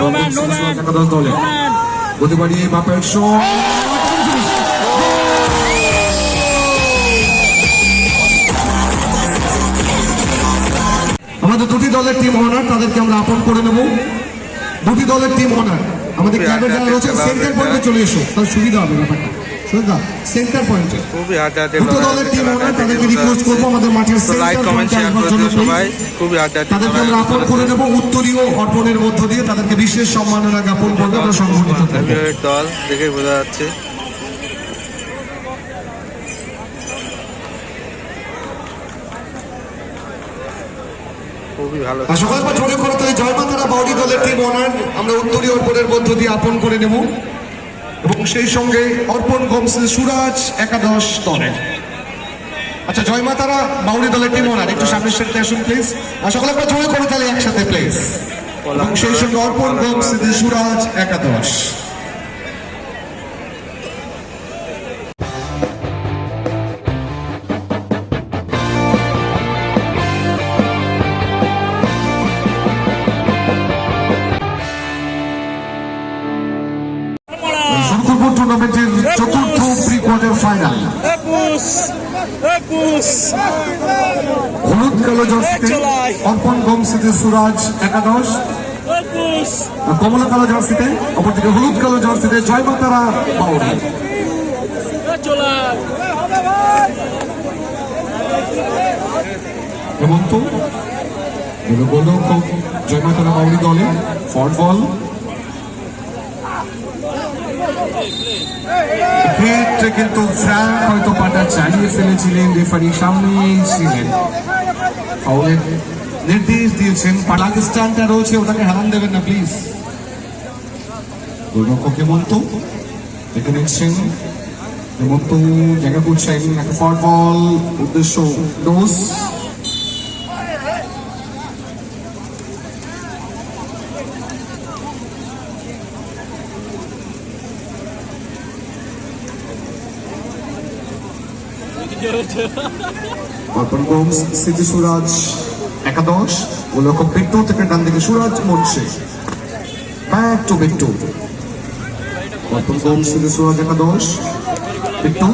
একাদশ দলে. গতি বাড়িয়ে বাপের শট আমাদের দুটি দলের টিম অনার তাদেরকে আমরা আপন করে নেব। দুটি দলের টিম অনার আমাদের ক্লাবের যারা রয়েছে সেন্টার পয়েন্টে চলে এসো তাহলে সুবিধা হবে ব্যাপারটা। সুবিধা সেন্টার পয়েন্টে খুবই হাড্ডাহাড্ডি দুটো দলের টিম অনার তাদেরকে রিকোয়েস্ট করব আমাদের মাঠের সেন্টার পয়েন্টে আসবার জন্য সবাই খুবই হাড্ডাহাড্ডি তাদেরকে আমরা আপন করে নেব উত্তরীয় অর্পণের মধ্য দিয়ে তাদেরকে বিশেষ সম্মাননা জ্ঞাপন করবে আমরা সংগঠিত দল দেখে বোঝা যাচ্ছে। খুবই ভালো। সকাল জয় মাতারা বাউরি দলের টিম আমরা উত্তরীয় অর্পণের মধ্য দিয়ে আপন করে নেব। এবং সেই সঙ্গে অর্পণ গোমস সুরাজ একাদশ দলের আচ্ছা জয় মাতারা মাউরি দলের টিম ওনার একটু সামনের সাথে আসুন প্লিজ আর সকলে পর জোরে করে তাহলে একসাথে প্লিজ এবং সেই সঙ্গে অর্পণ গোমস সুরাজ একাদশ। ফাইনাল। হলুদ কালো জার্সিতে অর্পণ গোমসিতে সুরাজ একাদশ। কমলা কালো জার্সিতে অপরদিকে হলুদ কালো জার্সিতে জয় মাতারা বাউরি। হেমন্ত এবার গোলরক্ষক জয় মাতারা বাউরি দলে ফট ক্ষেত্রে কিন্তু ফ্র্যাঙ্ক হয়তো পাটা চালিয়ে ফেলেছিলেন রেফারি সামনেই ছিলেন। ফাউলের নির্দেশ দিয়েছেন পাকিস্তানটা রয়েছে, ওটাকে হারান দেবেন না প্লিজ গোলরক্ষক হেমন্ত, দেখে নিচ্ছেন হেমন্ত জায়গা করছেন একটা ফট বল উদ্দেশ্য ডোজ অর্পণ গোমস সিটি সুরাজ, একাদশ গোলরক্ষক বিট্টু থেকে ডান দিকে সুরাজ মরছে ব্যাক টু বিট্টু। অর্পণ সুরাজ, একাদশ, বিট্টু।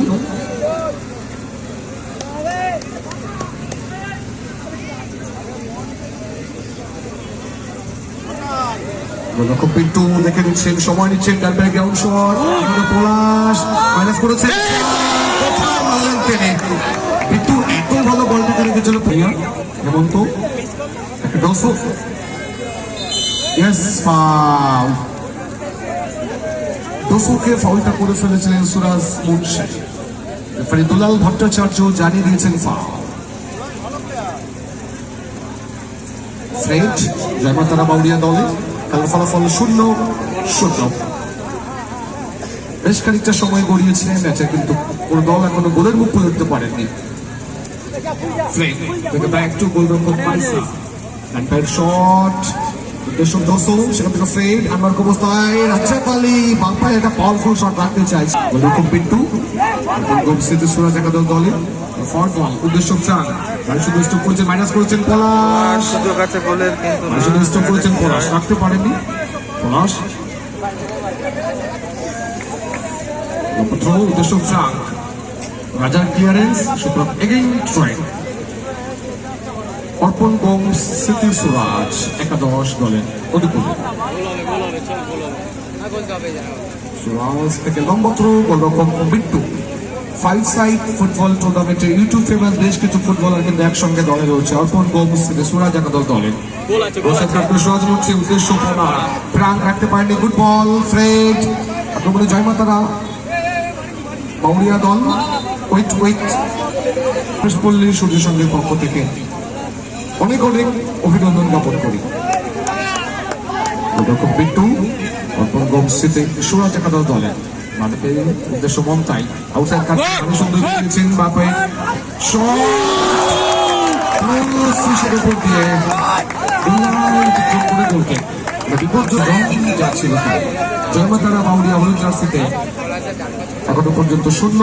গোলরক্ষক বিট্টু দেখে নিচ্ছেন, সময় নিচ্ছেন background shot Palash minus করেছে টেনে বিট্টু এত ভালো প্রিয়া একটা ডসো ইয়েস ফাউল ফাউলটা করে ফেলেছিলেন সুরাজ মুন্সি দুলাল ভট্টাচার্য জানিয়ে দিয়েছেন ফ্রেড জয়মাতারা বাউরিয়া দলে ফলাফল শূন্য শূন্য বেশ খানিকটা সময় গড়িয়েছে ম্যাচে কিন্তু কোন দল এখনও গোলের মুখ পারেননি থেকে ব্যাক টু গোলরক্ষক মাইসা এম্পায়ার শট উদ্দেশ্য দশম সেখান থেকে ফ্রেড আনবার অবস্থায় রাজ্জাক আলী বাম একটা পাওয়ারফুল শট রাখতে চাইছে। গোলরক্ষক পিন্টু গোল সুরাজ একাদশ দলে। ফর বল উদ্দেশ্য চান করেছেন মাইনাস করেছেন পলাশ। সুযোগ আছে গোলের কিন্তু গাড়ি শুধু করেছেন পলাশ। রাখতে পারেননি পলাশ থ্রো উদ্দেশ্য চান রাজার ক্লিয়ারেন্স সুতরাং এগেইন ট্রাই অর্পণ বোম স্মৃতি সুরাজ, একাদশ দলের অনুকূলে সুরাজ থেকে লম্বা গোলরক্ষক বিট্টু। ফাইভ সাইড ফুটবল টুর্নামেন্টে ইউটিউব ফেমাস বেশ কিছু ফুটবলার কিন্তু একসঙ্গে দলে রয়েছে। অর্পণ বোম থেকে সুরাজ, একাদশ আছে সুরাজ হচ্ছে উদ্দেশ্য প্রাণ রাখতে পারেনি গুড বল ফ্রেড আক্রমণে জয়মাতারা। বাউরিয়া দল ওয়েট ওয়েট পল্লী সূর্য সঙ্গের পক্ষ থেকে অনেক অনেক অভিনন্দন জ্ঞাপন করি। গোলরক্ষক বিট্টু অর্পণ গমসিতে সুরাজ একাদশ দলে। মাঠে উদ্দেশ্য মমতাই আউটসাইড কাট অনেক সুন্দর বাপে। উপর দিয়ে করে গোলকে। যাচ্ছিল। জয়মাতারা বাউরিয়া হলুদ জার্সিতে। এখনও পর্যন্ত শূন্য।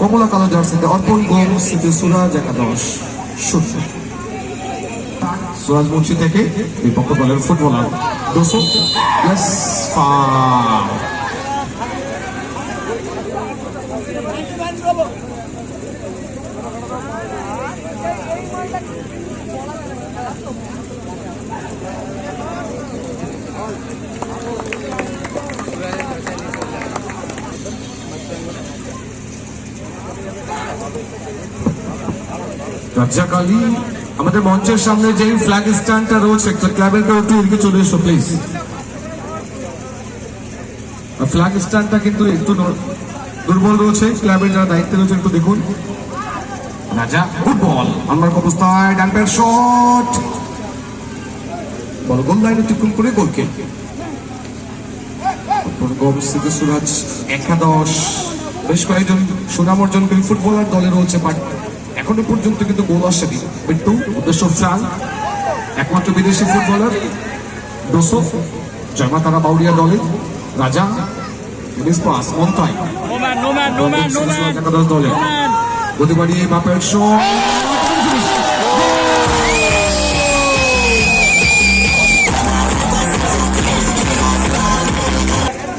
কমলা কালো জার্সিতে অর্পণ গোম সিতে সুরাজ, একাদশ শূন্য। সুরাজ মুন্সি থেকে বিপক্ষ দলের ফুটবলার দোসো। ফাউল রাজ্জাক আলী আমাদের মঞ্চের সামনে যে ফ্ল্যাগ স্ট্যান্ডটা রয়েছে ক্লাবের একটু এদিকে চলে এসো প্লিজ ফ্ল্যাগ স্ট্যান্ডটা কিন্তু একটু দুর্বল রয়েছে ক্লাবের যারা দায়িত্বে রয়েছে, একটু দেখুন। রাজা ফুটবল আমার অবস্থায় ডান প্যার শট বল গোল লাইন অতিক্রম করে গোলকে। গমস্থিতি সুরাজ একাদশ। বেশ কয়েকজন সুনাম অর্জনকারী ফুটবলার দলে রয়েছে বাট এখনও পর্যন্ত কিন্তু গোল আসেনি বিট্টু উদ্দেশ্য একমাত্র বিদেশি ফুটবলার ডোসো জয়মাতারা বাউরিয়া দলে রাজা মিস মন্তাই No man, no man, no man, no man. একাদশ দলে. গতি বাড়িয়ে বাপের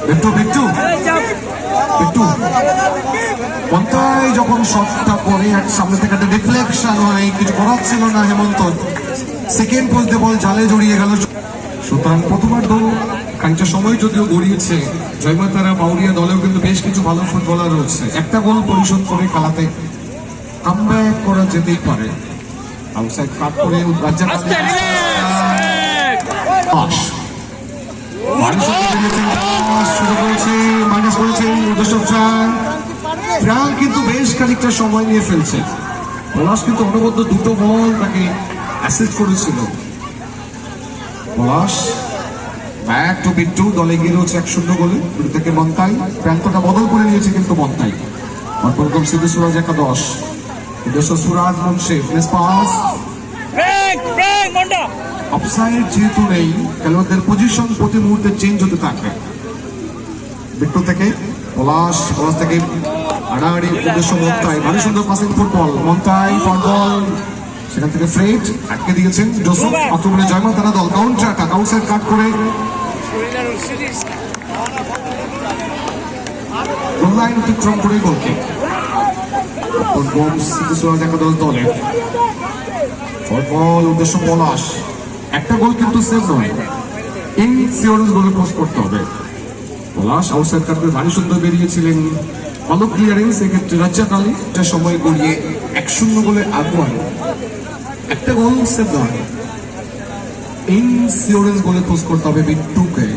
বিট্টু বিট্টু পন্থায় যখন শটটা এক সামনে থেকে একটা রিফ্লেকশন হয় কিছু করার ছিল না হেমন্ত। সেকেন্ড পোস্টে বল জালে জড়িয়ে গেল। সুতরাং প্রথমার্ধ খানিকটা সময় যদিও গড়িয়েছে জয়মাতারা বাউরিয়া দলেও কিন্তু বেশ কিছু ভালো ফুটবলার রয়েছে। একটা গোল পরিশোধ করে খেলাতে কামব্যাক করা যেতেই পারে। আউটসাইড কাট করে রাজ্জাক. পাস বেশ খানিকটা সময় নিয়ে ফেলছে। পলাশ কিন্তু অনবদ্য দুটো বল তাকে অ্যাসিস্ট করেছিল। পলাশ ব্যাক টু বিট্টু দলে গিয়ে রয়েছে এক শূন্য গোলে। দুটো থেকে মন্তাই প্রান্তটা বদল করে নিয়েছে কিন্তু মন্তাই। সিদ্ধু সুরাজ একাদশ। Suraj Munshi place pass. Offside যেহেতু নেই খেলোয়াড়দের পজিশন প্রতি মুহূর্তে চেঞ্জ হতে থাকবে বিট্টু থেকে পলাশ পলাশ থেকে আড়াআড়ি উদ্দেশ্য মন্তাই ভারী সুন্দর পাসিং ফুটবল মন্তাই ফুটবল সেখান থেকে ফ্রেড আটকে দিয়েছেন জোসেফ আক্রমণে জয়মা তারা দল। কাউন্টার অ্যাটাক আউটসাইড কাট করে। গোল লাইন অতিক্রম করে গোলকে। ফুটবল সিদ্ধেশ্বর একাদশ দলে ফুটবল উদ্দেশ্য পলাশ। একটা গোল কিন্তু সেভ নয়। ইনসিওরেন্স গোলে পোস্ট করতে হবে। পলাশ আউটসাইড কাটবে ভারী সুন্দর বেরিয়েছিলেন ভালো ক্লিয়ারেন্স এক্ষেত্রে রাজ্জাক আলী একটা সময় গড়িয়ে এক শূন্য গোলে আগুয়ান একটা গোল সেভ নয় ইনসিওরেন্স গোলে পোস্ট করতে হবে বিট্টুকে।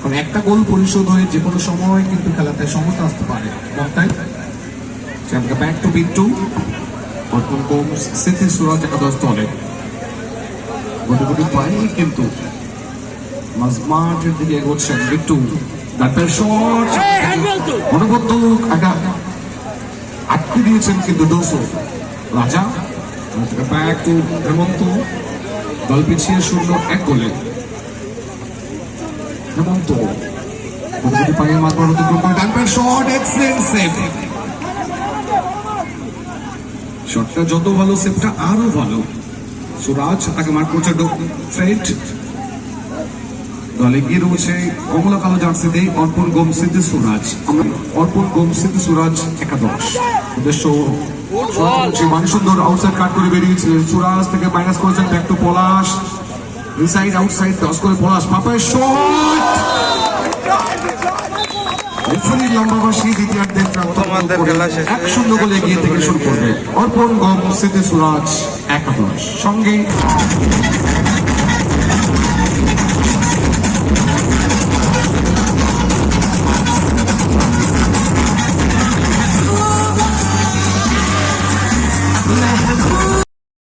কারণ একটা গোল পরিশোধ হয়ে যে কোনো সময় কিন্তু খেলাতে সমতা আসতে পারে। তাই ব্যাক টু বিট্টু। বর্তমান কম স্মৃতি সুরাজ একাদশ দলে। গুটি গুটি পায়ে কিন্তু মাঝমাঠের দিকে এগোচ্ছেন বিট্টু। To. অনবদ্য আঘাত আটকে দিয়েছেন কিন্তু রাজা ব্যাক টু হেমন্ত। দল পিছিয়ে শূন্য এক গোলে। হেমন্ত। গুটি গুটি পায়ে মাঝমাঠ অতিক্রম করে ডান পায়ের শট এক্সেলেন্ট সেভ শটটা যত ভালো সেভটা আরও ভালো। সুরাজ তাকে মার্ক করছে ফ্রেড দলে গিয়ে রয়েছে কমলা কালো জার্সিতে অর্পণ গোম সিদ্ধি সুরাজ। আমরা অর্পণ গোম সিদ্ধি সুরাজ একাদশ। উদ্দেশ্য মানে সুন্দর আউটসাইড কাট করে বেরিয়েছিলেন সুরাজ থেকে মাইনাস করেছেন back to Palash. Inside outside দশ করে পলাশ। পাপায় শট রেফারি লম্বাবাসী দ্বিতীয়ার্ধের প্রথমার্ধের খেলা শেষে। এক শূন্য গোলে এগিয়ে থেকে শুরু করবে অর্পণ গম সুরাজ একাদশ। সঙ্গে あっ!